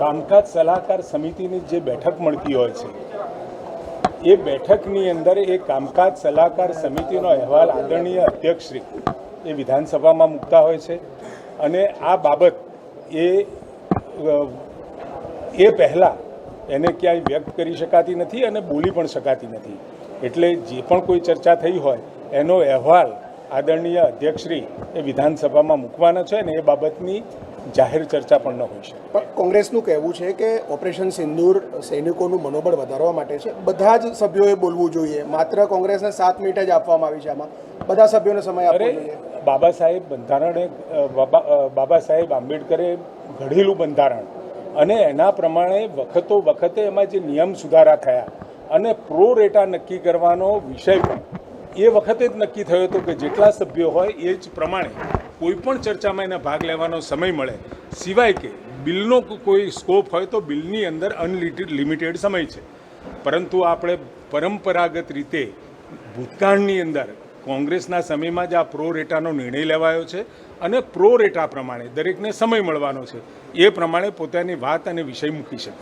કામકાજ સલાહકાર સમિતિની જે બેઠક મળતી હોય છે, એ બેઠકની અંદર એ કામકાજ સલાહકાર સમિતિનો અહેવાલ આદરણીય અધ્યક્ષશ્રી એ વિધાનસભામાં મૂકતા હોય છે. અને આ બાબત એ એ પહેલાં એને ક્યાંય વ્યક્ત કરી શકાતી નથી અને બોલી પણ શકાતી નથી. એટલે જે પણ કોઈ ચર્ચા થઈ હોય, એનો અહેવાલ આદરણીય અધ્યક્ષશ્રી એ વિધાનસભામાં મૂકવાના છે ને એ બાબતની જાહેર ચર્ચા પણ ન હોઈ શકે. પણ કોંગ્રેસનું કહેવું છે કે ઓપરેશન સિંદૂર સૈનિકોનું મનોબળ વધારવા માટે છે. બધા જ સભ્યોએ બોલવું જોઈએ. માત્ર કોંગ્રેસને સાત મિનિટ જ આપવામાં આવી છે આમાં. બધા સભ્યોને સમય આપવો અરે જોઈએ. બાબા સાહેબ બંધારણે બાબા સાહેબ આંબેડકરે ઘડેલું બંધારણ અને એના પ્રમાણે વખતો વખતે એમાં જે નિયમ સુધારા થયા અને પ્રો રેટા નક્કી કરવાનો વિષય પણ એ વખતે જ નક્કી થયો હતો કે જેટલા સભ્યો હોય એ જ પ્રમાણે કોઈપણ ચર્ચામાં એને ભાગ લેવાનો સમય મળે. સિવાય કે બિલનો કોઈ સ્કોપ હોય તો બિલની અંદર અનલિમિટેડ સમય છે. પરંતુ આપણે પરંપરાગત રીતે ભૂતકાળની અંદર કોંગ્રેસના સમયમાં જ આ પ્રો રેટાનો નિર્ણય લેવાયો છે અને પ્રો રેટા પ્રમાણે દરેકને સમય મળવાનો છે. એ પ્રમાણે પોતાની વાત અને વિષય મૂકી શકે